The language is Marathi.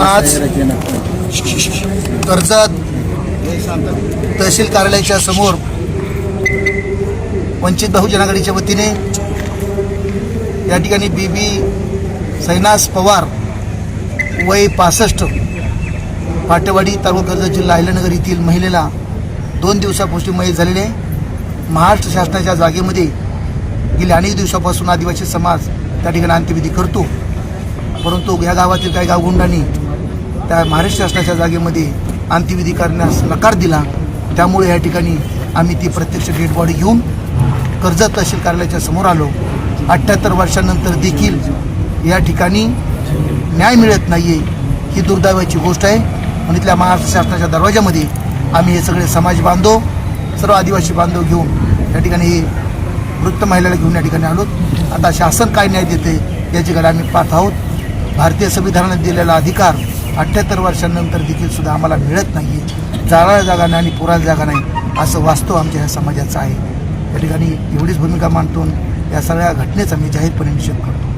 आज कर्जत तहसील कार्यालयाच्या समोर वंचित बहुजन आघाडीच्या वतीने या ठिकाणी बी बी सैनास पवार वय पासष्ट पाटेवाडी तालुका कर्जत जिल्हा अहिल्यानगर येथील महिलेला दोन दिवसापूर्वी मयत झालेले आहे. महाराष्ट्र शासनाच्या जागेमध्ये गेल्या अनेक दिवसापासून आदिवासी समाज त्या ठिकाणी अंत्यविधी करतो. परंतु या गावातील काही गावगुंडांनी त्या महाराष्ट्र शासनाच्या जागेमध्ये अंत्यविधी करण्यास नकार दिला. त्यामुळे या ठिकाणी आम्ही ती प्रत्यक्ष डेड बॉडी घेऊन कर्जत तहसील कार्यालयाच्या समोर आलो. अठ्ठ्याहत्तर वर्षानंतर देखील या ठिकाणी न्याय मिळत नाही आहे ही दुर्दैवाची गोष्ट आहे. म्हणून इथल्या महाराष्ट्र शासनाच्या दरवाजामध्ये आम्ही हे सगळे समाज बांधव सर्व आदिवासी बांधव घेऊन या ठिकाणी वृत्त महिलेला घेऊन या ठिकाणी आलो आता शासन काय न्याय देते याच्याकडे आम्ही पाहत आहोत. भारतीय संविधानाने दिलेला अधिकार अठ्ठ्याहत्तर वर्षांनंतर देखील सुद्धा आम्हाला मिळत नाही आहे जागा नाही आणि पुराला जागा नाही असं वास्तव आमच्या ह्या समाजाचं आहे. या ठिकाणी एवढीच भूमिका मांडतो या सगळ्या घटनेचा मी जाहीरपणे निषेध करतो.